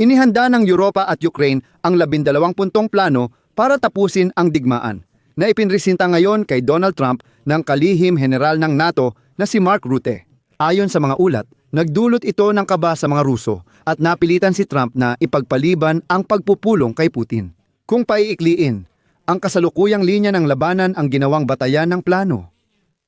Inihanda ng Europa at Ukraine ang labindalawang puntong plano para tapusin ang digmaan na ipinresinta ngayon kay Donald Trump ng kalihim general ng NATO na si Mark Rutte. Ayon sa mga ulat, nagdulot ito ng kaba sa mga Ruso at napilitan si Trump na ipagpaliban ang pagpupulong kay Putin. Kung paiikliin, ang kasalukuyang linya ng labanan ang ginawang batayan ng plano.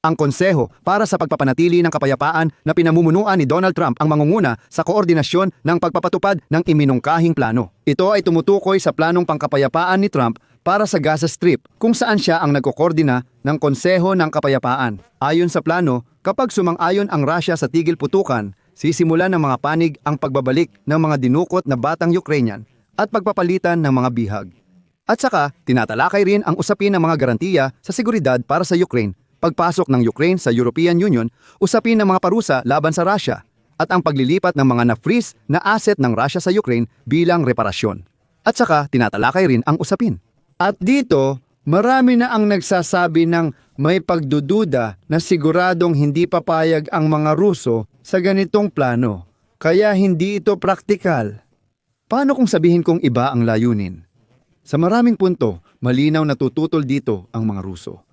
Ang konseho para sa pagpapanatili ng kapayapaan na pinamumunuan ni Donald Trump ang mangunguna sa koordinasyon ng pagpapatupad ng iminungkahing plano. Ito ay tumutukoy sa planong pangkapayapaan ni Trump para sa Gaza Strip kung saan siya ang nagkokoordina ng konseho ng kapayapaan. Ayon sa plano, kapag sumang-ayon ang Russia sa tigil putukan, sisimulan ng mga panig ang pagbabalik ng mga dinukot na batang Ukrainian at pagpapalitan ng mga bihag. At saka, tinatalakay rin ang usapin ng mga garantiya sa seguridad para sa Ukraine, pagpasok ng Ukraine sa European Union, usapin ng mga parusa laban sa Russia, at ang paglilipat ng mga na-freeze na asset ng Russia sa Ukraine bilang reparasyon. At saka, tinatalakay rin ang usapin. At dito, marami na ang nagsasabi ng may pagdududa na siguradong hindi papayag ang mga Ruso sa ganitong plano. Kaya hindi ito praktikal. Paano kung sabihin kong iba ang layunin? Sa maraming punto, malinaw na tututol dito ang mga Ruso.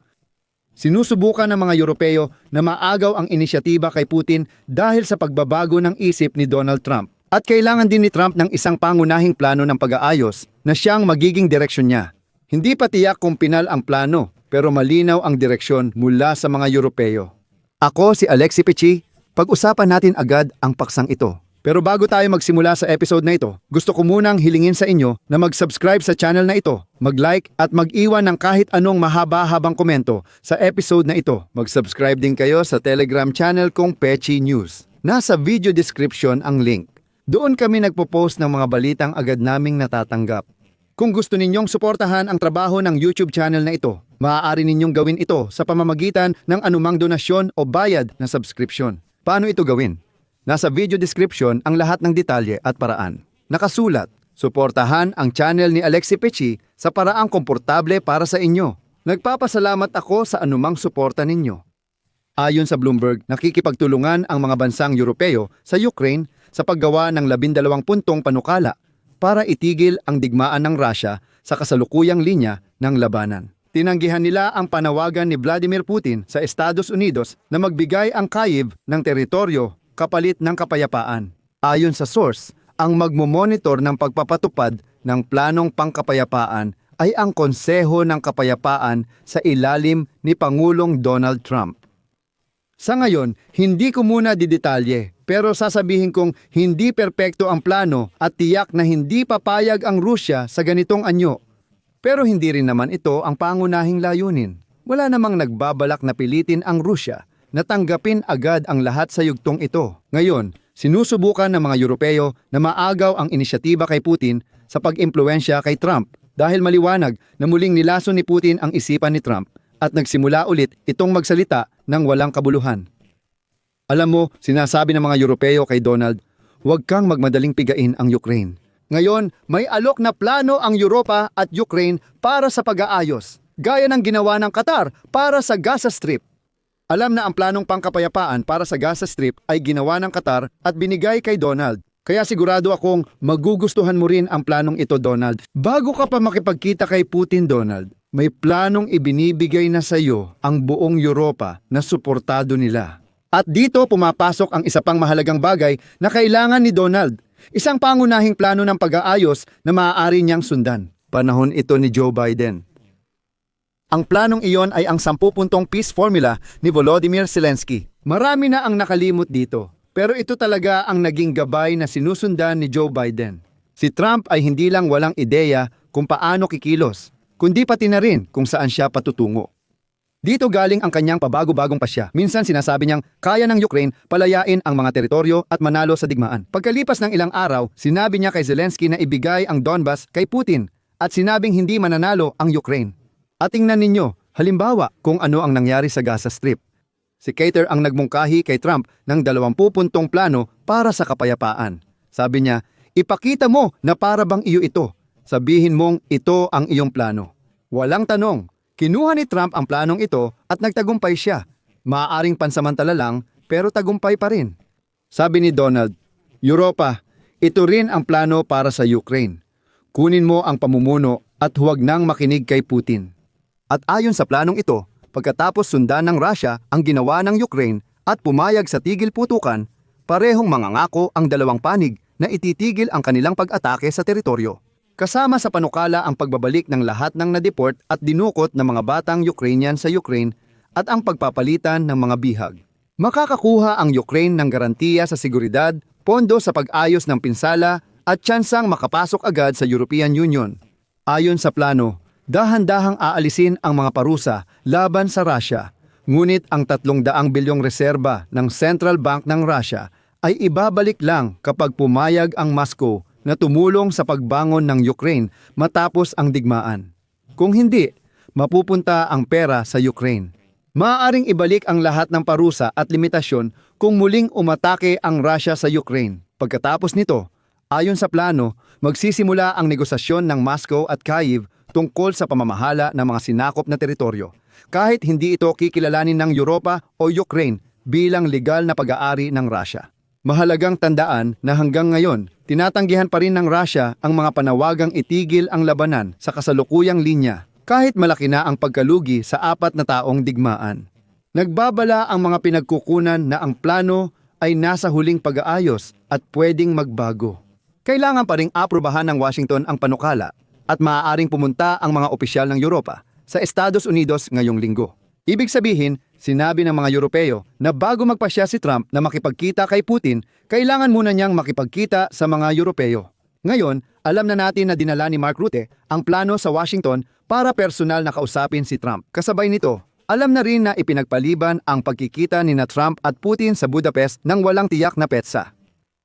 Sinusubukan ng mga Europeo na maagaw ang inisyatiba kay Putin dahil sa pagbabago ng isip ni Donald Trump. At kailangan din ni Trump ng isang pangunahing plano ng pag-aayos na siyang magiging direksyon niya. Hindi pa tiyak kung pinal ang plano, pero malinaw ang direksyon mula sa mga Europeo. Ako si Alexi Pichi, pag-usapan natin agad ang paksang ito. Pero bago tayo magsimula sa episode na ito, gusto ko munang hilingin sa inyo na mag-subscribe sa channel na ito, mag-like at mag-iwan ng kahit anong mahaba-habang komento sa episode na ito. Mag-subscribe din kayo sa Telegram channel kong Pechi News. Nasa video description ang link. Doon kami nagpo-post ng mga balitang agad naming natatanggap. Kung gusto ninyong suportahan ang trabaho ng YouTube channel na ito, maaari ninyong gawin ito sa pamamagitan ng anumang donasyon o bayad na subscription. Paano ito gawin? Nasa video description ang lahat ng detalye at paraan. Nakasulat, suportahan ang channel ni Alexi Pechi sa paraang komportable para sa inyo. Nagpapasalamat ako sa anumang suporta ninyo. Ayon sa Bloomberg, nakikipagtulungan ang mga bansang Europeo sa Ukraine sa paggawa ng labindalawang puntong panukala para itigil ang digmaan ng Russia sa kasalukuyang linya ng labanan. Tinanggihan nila ang panawagan ni Vladimir Putin sa Estados Unidos na magbigay ang Kyiv ng teritoryo kapalit ng kapayapaan. Ayon sa source, ang magmomonitor ng pagpapatupad ng planong pangkapayapaan ay ang Konseho ng Kapayapaan sa ilalim ni Pangulong Donald Trump. Sa ngayon, hindi ko muna didetalye, pero sasabihin kong hindi perpekto ang plano at tiyak na hindi papayag ang Rusya sa ganitong anyo. Pero hindi rin naman ito ang pangunahing layunin. Wala namang nagbabalak na pilitin ang Rusya na tanggapin agad ang lahat sa yugtong ito. Ngayon, sinusubukan ng mga Europeo na maagaw ang inisyatiba kay Putin sa pag-impluensya kay Trump dahil maliwanag na muling nilason ni Putin ang isipan ni Trump at nagsimula ulit itong magsalita ng walang kabuluhan. Alam mo, sinasabi ng mga Europeo kay Donald, huwag kang magmadaling pigain ang Ukraine. Ngayon, may alok na plano ang Europa at Ukraine para sa pag-aayos, gaya ng ginawa ng Qatar para sa Gaza Strip. Alam na ang planong pangkapayapaan para sa Gaza Strip ay ginawa ng Qatar at binigay kay Donald. Kaya sigurado akong magugustuhan mo rin ang planong ito, Donald. Bago ka pa makipagkita kay Putin, Donald, may planong ibinibigay na sa iyo ang buong Europa na suportado nila. At dito pumapasok ang isa pang mahalagang bagay na kailangan ni Donald. Isang pangunahing plano ng pag-aayos na maaari niyang sundan. Panahon ito ni Joe Biden. Ang planong iyon ay ang 10 puntong peace formula ni Volodymyr Zelensky. Marami na ang nakalimot dito, pero ito talaga ang naging gabay na sinusundan ni Joe Biden. Si Trump ay hindi lang walang ideya kung paano kikilos, kundi pati na rin kung saan siya patutungo. Dito galing ang kanyang pabago-bagong pasya. Minsan sinasabi niyang kaya ng Ukraine palayain ang mga teritoryo at manalo sa digmaan. Pagkalipas ng ilang araw, sinabi niya kay Zelensky na ibigay ang Donbas kay Putin at sinabing hindi mananalo ang Ukraine. At tingnan ninyo, halimbawa kung ano ang nangyari sa Gaza Strip. Si Cater ang nagmungkahi kay Trump ng 20 puntong plano para sa kapayapaan. Sabi niya, ipakita mo na para bang iyo ito. Sabihin mong ito ang iyong plano. Walang tanong, kinuha ni Trump ang planong ito at nagtagumpay siya. Maaaring pansamantala lang pero tagumpay pa rin. Sabi ni Donald, Europa, Ito rin ang plano para sa Ukraine. Kunin mo ang pamumuno at huwag nang makinig kay Putin. At ayon sa planong ito, pagkatapos sundan ng Russia ang ginawa ng Ukraine at pumayag sa tigil putukan, parehong mangangako ang dalawang panig na ititigil ang kanilang pag-atake sa teritoryo. Kasama sa panukala ang pagbabalik ng lahat ng nadeport at dinukot ng mga batang Ukrainian sa Ukraine at ang pagpapalitan ng mga bihag. Makakakuha ang Ukraine ng garantiya sa seguridad, pondo sa pag-ayos ng pinsala at tsansang makapasok agad sa European Union. Ayon sa plano, dahan-dahang aalisin ang mga parusa laban sa Russia. Ngunit ang 300 bilyong reserba ng Central Bank ng Russia ay ibabalik lang kapag pumayag ang Moscow na tumulong sa pagbangon ng Ukraine matapos ang digmaan. Kung hindi, mapupunta ang pera sa Ukraine. Maaaring ibalik ang lahat ng parusa at limitasyon kung muling umatake ang Russia sa Ukraine. Pagkatapos nito, ayon sa plano, magsisimula ang negosasyon ng Moscow at Kyiv tungkol sa pamamahala ng mga sinakop na teritoryo. Kahit hindi ito kikilalanin ng Europa o Ukraine bilang legal na pag-aari ng Russia. Mahalagang tandaan na hanggang ngayon, tinatanggihan pa rin ng Russia ang mga panawagang itigil ang labanan sa kasalukuyang linya kahit malaki na ang pagkalugi sa apat na taong digmaan. Nagbabala ang mga pinagkukunan na ang plano ay nasa huling pag-aayos at pwedeng magbago. Kailangan pa ring aprobahan ng Washington ang panukala at maaaring pumunta ang mga opisyal ng Europa sa Estados Unidos ngayong linggo. Ibig sabihin, sinabi ng mga Europeo na bago magpasya si Trump na makipagkita kay Putin, kailangan muna niyang makipagkita sa mga Europeo. Ngayon, alam na natin na dinala ni Mark Rutte ang plano sa Washington para personal na kausapin si Trump. Kasabay nito, alam na rin na ipinagpaliban ang pagkikita ni na Trump at Putin sa Budapest ng walang tiyak na petsa.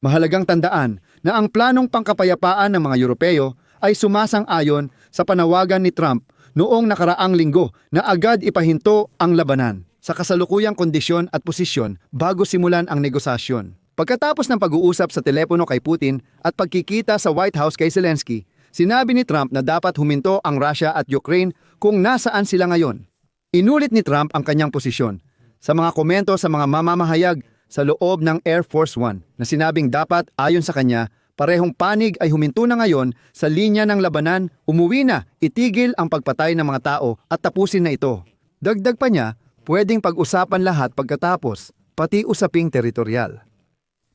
Mahalagang tandaan na ang planong pangkapayapaan ng mga Europeo ay sumasang-ayon sa panawagan ni Trump noong nakaraang linggo na agad ipahinto ang labanan sa kasalukuyang kondisyon at posisyon bago simulan ang negosasyon. Pagkatapos ng pag-uusap sa telepono kay Putin at pagkikita sa White House kay Zelensky, sinabi ni Trump na dapat huminto ang Russia at Ukraine kung nasaan sila ngayon. Inulit ni Trump ang kanyang posisyon sa mga komento sa mga mamamahayag sa loob ng Air Force One na sinabing dapat ayon sa kanya parehong panig ay huminto na ngayon sa linya ng labanan, umuwi na, itigil ang pagpatay ng mga tao at tapusin na ito. Dagdag pa niya, pwedeng pag-usapan lahat pagkatapos, pati usaping teritorial.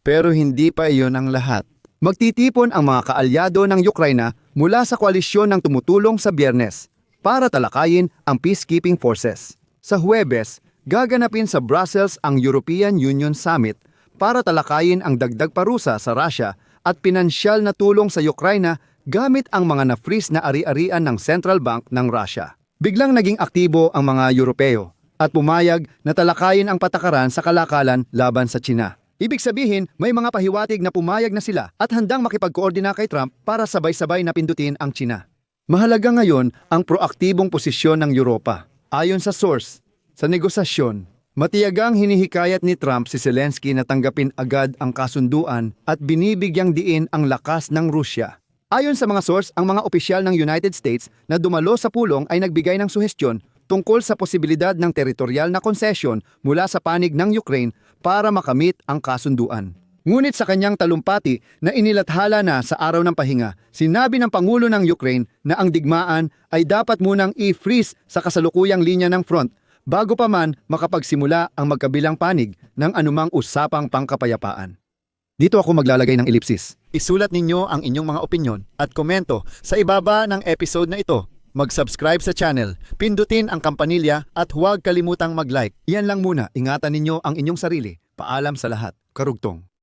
Pero hindi pa iyon ang lahat. Magtitipon ang mga kaalyado ng Ukraina mula sa koalisyon ng tumutulong sa biyernes para talakayin ang peacekeeping forces. Sa Huwebes, gaganapin sa Brussels ang European Union Summit para talakayin ang dagdag parusa sa Russia at pinansyal na tulong sa Ukraina gamit ang mga na-freeze na ari-arian ng Central Bank ng Russia. Biglang naging aktibo ang mga Europeo at pumayag na talakayin ang patakaran sa kalakalan laban sa China. Ibig sabihin, may mga pahiwatig na pumayag na sila at handang makipagkoordina kay Trump para sabay-sabay na pindutin ang China. Mahalaga ngayon ang proaktibong posisyon ng Europa. Ayon sa source, sa negosasyon, matiyagang hinihikayat ni Trump si Zelensky na tanggapin agad ang kasunduan at binibigyang diin ang lakas ng Rusya. Ayon sa mga source, ang mga opisyal ng United States na dumalo sa pulong ay nagbigay ng suhestyon tungkol sa posibilidad ng teritorial na konsesyon mula sa panig ng Ukraine para makamit ang kasunduan. Ngunit sa kanyang talumpati na inilathala na sa araw ng pahinga, sinabi ng Pangulo ng Ukraine na ang digmaan ay dapat munang i-freeze sa kasalukuyang linya ng front bago pa man makapagsimula ang magkabilang panig ng anumang usapang pangkapayapaan. Dito ako maglalagay ng ellipsis. Isulat ninyo ang inyong mga opinyon at komento sa ibaba ng episode na ito mag-subscribe sa channel, pindutin ang kampanilya at huwag kalimutang mag-like. Iyan lang muna, ingatan ninyo ang inyong sarili. Paalam sa lahat. Karugtong.